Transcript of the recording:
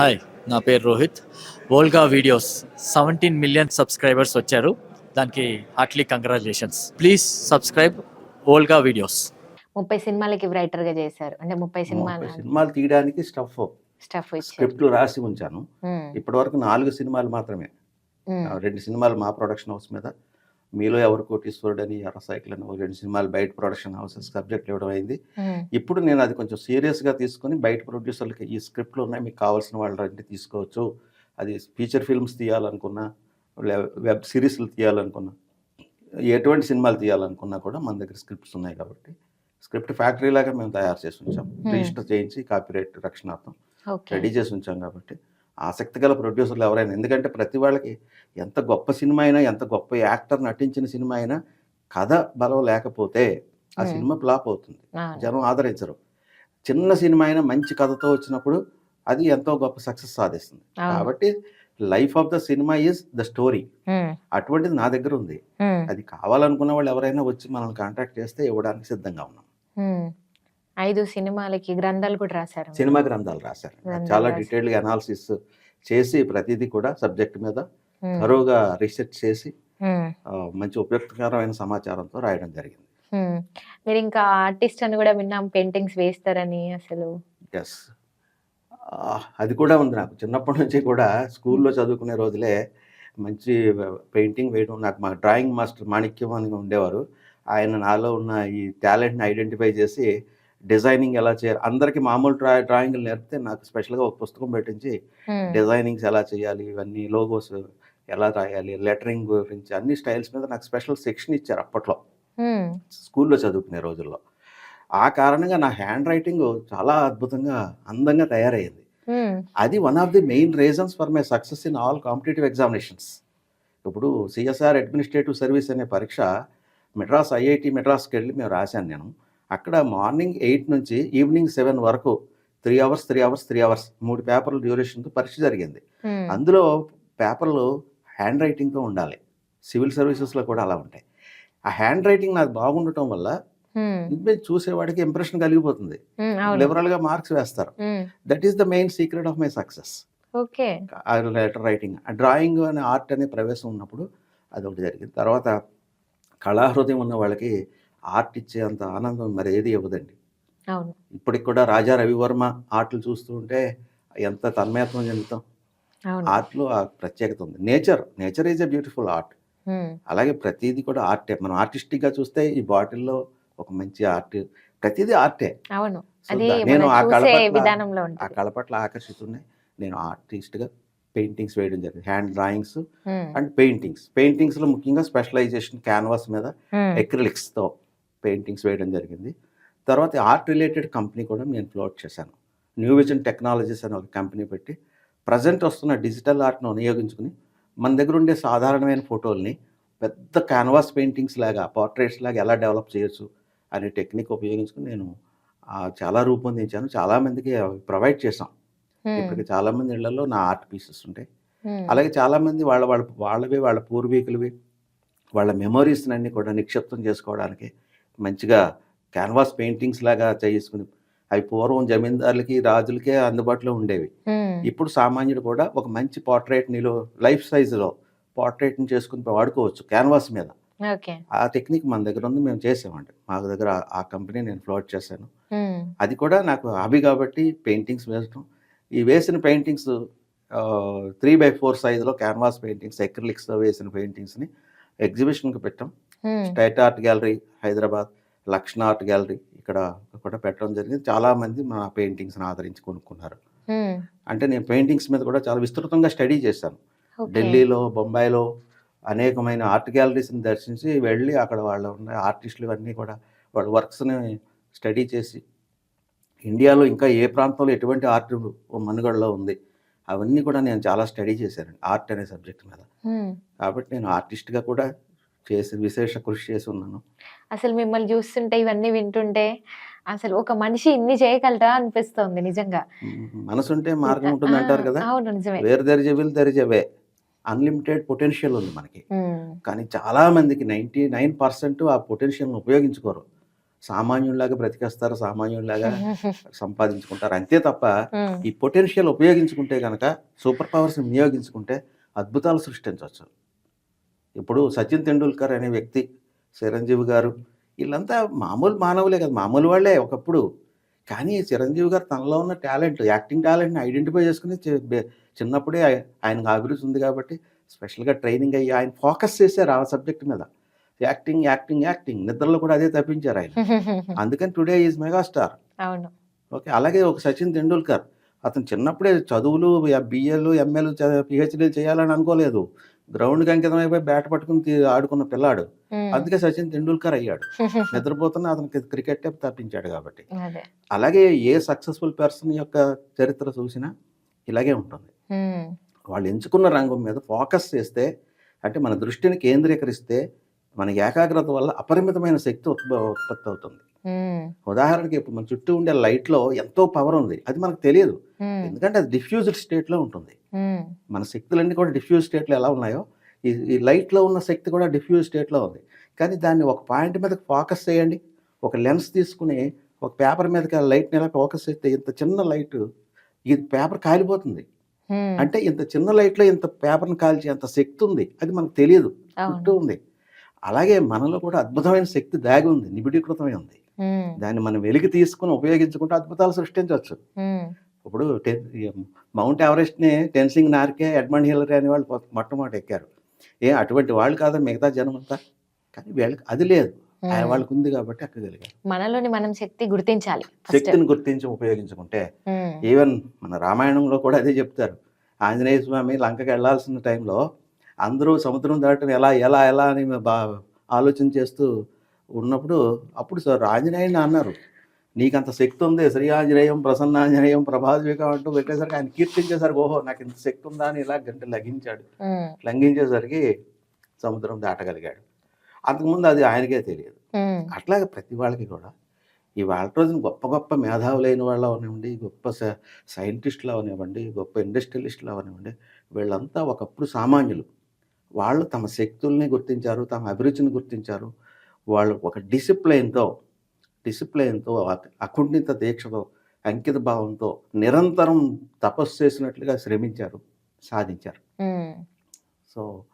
Hi నా పేరు Rohit. Volga videos seventeen million subscribers వచ్చారు. దానికి heartly congratulations. Please subscribe Volga videos. ముప్పై సినిమాలకి రైటర్గా చేశారు. అంటే ముప్పై సినిమాలు ముప్పై సినిమాలు తీయడానికి స్టఫ్ స్టఫ్ ఇచ్చారు. స్క్రిప్ట్లు రాసి ఉంచాను. ఇప్పటి వరకు నాలుగు సినిమాలు మాత్రమే. రెండు సినిమాలు మా ప్రొడక్షన్ హౌస్ మీద మీలో ఎవరు కోటీశ్వరుడు అని ఎర్ర సైకిల్ అని రెండు సినిమాలు బయట ప్రొడక్షన్ హౌసెస్ సబ్జెక్ట్ ఇవ్వడం అయింది. ఇప్పుడు నేను అది కొంచెం సీరియస్గా తీసుకొని బయట ప్రొడ్యూసర్లకి ఈ స్క్రిప్ట్లు ఉన్నాయి మీకు కావాల్సిన వాళ్ళు రండి తీసుకోవచ్చు. అది ఫీచర్ ఫిల్మ్స్ తీయాలనుకున్నా వెబ్ సిరీస్లు తీయాలనుకున్నా ఎటువంటి సినిమాలు తీయాలనుకున్నా కూడా మన దగ్గర స్క్రిప్ట్స్ ఉన్నాయి కాబట్టి స్క్రిప్ట్ ఫ్యాక్టరీ లాగా మేము తయారు చేసి ఉంచాం. రిజిస్టర్ చేయించి కాపీరైట్ రక్షణార్థం రెడీ చేసి ఉంచాం కాబట్టి ఆసక్తి గల ప్రొడ్యూసర్లు ఎవరైనా. ఎందుకంటే ప్రతి వాళ్ళకి ఎంత గొప్ప సినిమా అయినా ఎంత గొప్ప యాక్టర్ నటించిన సినిమా అయినా కథ బలం లేకపోతే ఆ. సినిమా ఫ్లాప్ అవుతుంది. జనం ఆదరించరు. చిన్న సినిమా అయినా మంచి కథతో వచ్చినప్పుడు అది ఎంతో గొప్ప సక్సెస్ సాధిస్తుంది. కాబట్టి life of the cinema is the story. అటువంటిది నా దగ్గర ఉంది. అది కావాలనుకున్న వాళ్ళు ఎవరైనా వచ్చి మనల్ని కాంటాక్ట్ చేస్తే ఇవ్వడానికి సిద్ధంగా ఉన్నాం. ఐదు సినిమాలకి గ్రంథాలు కూడా రాశారు సినిమా గ్రంథాలు రాశారు. చాలా. డీటెయిల్గా అనాలిసిస్ చేసి ప్రతిదీ కూడా సబ్జెక్ట్ మీద తరువుగా రీసెర్చ్ చేసి మంచి ఉపయుక్తకరమైన సమాచారంతో రాయడం జరిగింది. మీరు ఇంకా ఆర్టిస్ట్ అని కూడా విన్నాం పెయింటింగ్స్ వేస్తారని అసలు. ఎస్ అది కూడా ఉంది నాకు. చిన్నప్పటి నుంచి కూడా స్కూల్లో చదువుకునే రోజులే మంచి పెయింటింగ్ వేయడం నాకు మా డ్రాయింగ్ మాస్టర్ మాణిక్యం అని ఉండేవారు. ఆయన నాలో ఉన్న ఈ టాలెంట్ని ఐడెంటిఫై చేసి డిజైనింగ్ ఎలా చేయాలి? అందరికీ మామూలు డ్రా డ్రాయింగ్లు నేర్పితే నాకు స్పెషల్గా ఒక పుస్తకం పెట్టించి డిజైనింగ్స్ ఎలా చేయాలి ఇవన్నీ లోగోస్ ఎలా రాయాలి లెటరింగ్ గురించి అన్ని స్టైల్స్ మీద నాకు స్పెషల్ సెక్షన్ ఇచ్చారు అప్పట్లో. స్కూల్లో చదువుకునే రోజుల్లో. ఆ కారణంగా నా హ్యాండ్ రైటింగ్ చాలా అద్భుతంగా అందంగా తయారయ్యింది. అది one of the main reasons for my success in all competitive examinations ఇప్పుడు సిఎస్ఆర్ అడ్మినిస్ట్రేటివ్ సర్వీస్ అనే పరీక్ష మెడ్రాస్ ఐఐటి మెడ్రాస్కి వెళ్ళి మేము రాశాను నేను. అక్కడ మార్నింగ్ ఎయిట్ నుంచి ఈవినింగ్ సెవెన్ వరకు three hours three hours three hours మూడు పేపర్ల డ్యూరేషన్తో పరీక్ష జరిగింది. అందులో పేపర్లు హ్యాండ్ రైటింగ్తో ఉండాలి. సివిల్ సర్వీసెస్లో కూడా అలా ఉంటాయి. ఆ హ్యాండ్ రైటింగ్ నాకు బాగుండటం వల్ల చూసేవాడికి ఇంప్రెషన్ కలిగిపోతుంది. లిబరల్గా మార్క్స్ వేస్తారు. That is the main secret of my success okay. Letter writing drawing అనే ఆర్ట్ అనే ప్రవేశం ఉన్నప్పుడు అది ఒకటి జరిగింది. తర్వాత కళాహృదయం ఉన్న వాళ్ళకి ఆర్ట్ ఇచ్చే అంత ఆనందం మరి ఏది ఇవ్వదండి ఇప్పటికి కూడా రాజా రవివర్మ ఆర్ట్లు చూస్తూ ఉంటే ఎంత తన్మయత్వం చెందుతాం. ఆర్ట్లో ఆ ప్రత్యేకత ఉంది. Nature nature is a beautiful art. అలాగే ప్రతిదీ కూడా ఆర్టే. మనం ఆర్టిస్టిక్గా చూస్తే ఈ బాటిల్లో ఒక మంచి ఆర్ట్ ప్రతిదీ ఆర్టే. నేను ఆ కళ ఆ కళ పట్ల ఆకర్షితున్నాయి నేను ఆర్టిస్ట్గా పెయింటింగ్స్ వేయడం జరిగింది. Hand drawings and paintings. పెయింటింగ్స్లో ముఖ్యంగా స్పెషలైజేషన్ క్యాన్వాస్ మీద ఎక్రిలిక్స్తో పెయింటింగ్స్ వేయడం జరిగింది. తర్వాత ఆర్ట్ రిలేటెడ్ కంపెనీ కూడా నేను ఫ్లోట్ చేశాను. న్యూ విజన్ టెక్నాలజీస్ అని ఒక కంపెనీ పెట్టి ప్రజెంట్ వస్తున్న డిజిటల్ ఆర్ట్ను వినియోగించుకుని మన దగ్గర ఉండే సాధారణమైన ఫోటోల్ని పెద్ద క్యాన్వాస్ పెయింటింగ్స్ లాగా పోర్ట్రేట్స్ లాగా ఎలా డెవలప్ చేయొచ్చు అనే టెక్నిక్ ఉపయోగించుకుని నేను చాలా రూపొందించాను. చాలామందికి ప్రొవైడ్ చేశాం. ఇప్పటికి చాలామంది ఇళ్ళలో నా ఆర్ట్ పీసెస్ ఉంటాయి. అలాగే చాలామంది వాళ్ళ వాళ్ళ వాళ్ళవి వాళ్ళ పూర్వీకులవి వాళ్ళ మెమొరీస్ అన్ని కూడా నిక్షిప్తం చేసుకోవడానికి మంచిగా క్యాన్వాస్ పెయింటింగ్స్ లాగా చేసుకుని అవి పూర్వం జమీందారులకి రాజులకే అందుబాటులో ఉండేవి. ఇప్పుడు సామాన్యుడు కూడా ఒక మంచి పోర్ట్రేట్ నీలో లైఫ్ సైజులో పోర్ట్రేట్ని చేసుకుని వాడుకోవచ్చు క్యాన్వాస్ మీద. ఆ టెక్నిక్ మన దగ్గర ఉంది మేము చేసామండి. మా దగ్గర ఆ- కంపెనీ నేను ఫ్లోట్ చేశాను. అది కూడా నాకు హాబీ కాబట్టి పెయింటింగ్స్ వేయటం. ఈ వేసిన పెయింటింగ్స్ త్రీ బై ఫోర్ సైజులో క్యాన్వాస్ పెయింటింగ్స్ ఎక్రిలిక్స్తో వేసిన పెయింటింగ్స్ని ఎగ్జిబిషన్కి పెట్టాం. State art gallery Hyderabad Lakshna art gallery ఇక్కడ కూడా పెట్టడం జరిగింది. చాలామంది మా పెయింటింగ్స్ని ఆదరించి కొనుక్కున్నారు. అంటే నేను పెయింటింగ్స్ మీద కూడా చాలా విస్తృతంగా స్టడీ చేశాను. ఢిల్లీలో బొంబాయిలో అనేకమైన ఆర్ట్ గ్యాలరీస్ని దర్శించి వెళ్ళి అక్కడ వాళ్ళ ఉన్న ఆర్టిస్టులు ఇవన్నీ కూడా వాళ్ళ వర్క్స్ని స్టడీ చేసి ఇండియాలో ఇంకా ఏ ప్రాంతంలో ఎటువంటి ఆర్ట్ మనుగడలో ఉంది అవన్నీ కూడా నేను చాలా స్టడీ చేశాను ఆర్ట్ అనే సబ్జెక్ట్ మీద. కాబట్టి నేను ఆర్టిస్ట్గా కూడా చేసి విశేష కృషి చేసి ఉన్నాను. అసలు మిమ్మల్ని చూస్తుంటే ఇవన్నీ వింటుంటే అసలు ఒక మనిషి ఇన్ని చేయగలరా అనిపిస్తోంది నిజంగా. మనసుంటే మార్గం ఉంటుంది అంటారు కదా? అవును నిజమే. వేరు దరిజ దరిజవే అన్లిమిటెడ్ పొటెన్షియల్ ఉంది మనకి. కానీ చాలా మందికి నైంటీ నైన్ పర్సెంట్ ఆ పొటెన్షియల్ని ఉపయోగించుకోరు. సామాన్యుల్లాగా బ్రతికేస్తారు సామాన్యుల్లాగా సంపాదించుకుంటారు. అంతే తప్ప ఈ పొటెన్షియల్ ఉపయోగించుకుంటే కనుక సూపర్ పవర్స్ని వినియోగించుకుంటే అద్భుతాలు సృష్టించవచ్చు. ఇప్పుడు సచిన్ తెండూల్కర్ అనే వ్యక్తి చిరంజీవి గారు వీళ్ళంతా మామూలు మానవులే కదా మామూలు వాళ్ళే ఒకప్పుడు. కానీ చిరంజీవి గారు తనలో ఉన్న టాలెంట్ యాక్టింగ్ టాలెంట్ని ఐడెంటిఫై చేసుకుని చిన్నప్పుడే ఆయ- ఆయనకు అభిరుచి ఉంది కాబట్టి స్పెషల్గా ట్రైనింగ్ అయ్యి ఆయన ఫోకస్ చేశారు ఆ సబ్జెక్ట్ మీద. Acting acting acting. నిద్రలో కూడా అదే తప్పించారు ఆయన. అందుకని టుడే ఈజ్ మెగాస్టార్. ఓకే అలాగే ఒక సచిన్ తెండూల్కర్. అతను చిన్నప్పుడే చదువులు బిఏలు ఎంఏలు పిహెచ్డీలు చేయాలని అనుకోలేదు. గ్రౌండ్కి అంకితం అయిపోయి బ్యాట్ పట్టుకుని ఆడుకున్న పిల్లాడు. అందుకే సచిన్ తెండూల్కర్ అయ్యాడు. నిద్రపోతున్న అతనికి క్రికెట్ తప్పించాడు కాబట్టి. అలాగే ఏ సక్సెస్ఫుల్ పర్సన్ యొక్క చరిత్ర చూసినా ఇలాగే ఉంటుంది. వాళ్ళు ఎంచుకున్న రంగం మీద ఫోకస్ చేస్తే అంటే మన దృష్టిని కేంద్రీకరిస్తే మన ఏకాగ్రత వల్ల అపరిమితమైన శక్తి ఉత్ప- ఉత్పత్తి అవుతుంది. ఉదాహరణకి ఇప్పుడు మన చుట్టూ ఉండే లైట్లో ఎంతో పవర్ ఉంది. అది మనకు తెలియదు. ఎందుకంటే అది డిఫ్యూజ్డ్ స్టేట్లో ఉంటుంది. ఉమ్, మన శక్తులన్నీ కూడా డిఫ్యూజ్ స్టేట్లో ఎలా ఉన్నాయో ఈ ఈ లైట్లో ఉన్న శక్తి కూడా డిఫ్యూజ్ స్టేట్లో ఉంది. కానీ దాన్ని ఒక పాయింట్ మీద ఫోకస్ చేయండి. ఒక లెన్స్ తీసుకుని ఒక పేపర్ మీదకి ఆ లైట్ని ఎలా ఫోకస్ చేస్తే ఇంత చిన్న లైట్ ఈ పేపర్ కాలిపోతుంది. అంటే ఇంత చిన్న లైట్లో ఇంత పేపర్ని కాల్చే అంత శక్తి ఉంది. అది మనకు తెలియదు. చుట్టూ ఉంది. అలాగే మనలో కూడా అద్భుతమైన శక్తి దాగి ఉంది. నిబిడీకృతమై ఉంది. దాన్ని మనం వెలికి తీసుకుని ఉపయోగించుకుంటే అద్భుతాలు సృష్టించవచ్చు. ఇప్పుడు మౌంట్ ఎవరెస్ట్ని టెన్సింగ్ నార్కే ఎడ్మండ్ హిల్లరీ అనే వాళ్ళు మొట్టమొదటి ఎక్కారు. ఏ అటువంటి వాళ్ళు కాదా మిగతా జనం అంతా కానీ వీళ్ళకి అది లేదు. ఆ ఉమ్. వాళ్ళకి ఉంది కాబట్టి ఎక్కగలిగారు మనలోని మనం శక్తి గుర్తించాలి శక్తిని గుర్తించి ఉపయోగించుకుంటే ఈవెన్ మన రామాయణంలో కూడా అదే చెప్తారు. ఆంజనేయ స్వామి లంకకి వెళ్ళాల్సిన టైంలో అందరూ సముద్రం దాటం ఎలా ఎలా ఎలా అని బా ఆలోచన చేస్తూ ఉన్నప్పుడు అప్పుడు సార్ ఆంజనేయుని అన్నారు. నీకంత శక్తి ఉంది శ్రీ ఆంజనేయం ప్రసన్నాంజనేయం ప్రభాద్వికం అంటూ పెట్టేసరికి ఆయన కీర్తించేసరికి ఓహో నాకు ఇంత శక్తి ఉందా అని ఇలా గంట లగించాడు. లంఘించేసరికి సముద్రం దాటగలిగాడు. అంతకుముందు అది ఆయనకే తెలియదు. అట్లాగే ప్రతి వాళ్ళకి కూడా. ఇవాళ రోజున గొప్ప గొప్ప మేధావులైన వాళ్ళు అవనివ్వండి గొప్ప స- సైంటిస్టులు అవనివ్వండి గొప్ప ఇండస్ట్రియలిస్టులు అవనివ్వండి వీళ్ళంతా ఒకప్పుడు సామాన్యులు. వాళ్ళు తమ శక్తుల్ని గుర్తించారు తమ అభిరుచిని గుర్తించారు. వాళ్ళు ఒక డిసిప్లైన్తో డిసిప్లైన్తో అక- అకుంఠిత దీక్షతో అంకిత భావంతో నిరంతరం తపస్సు చేసినట్లుగా శ్రమించారు సాధించారు. సో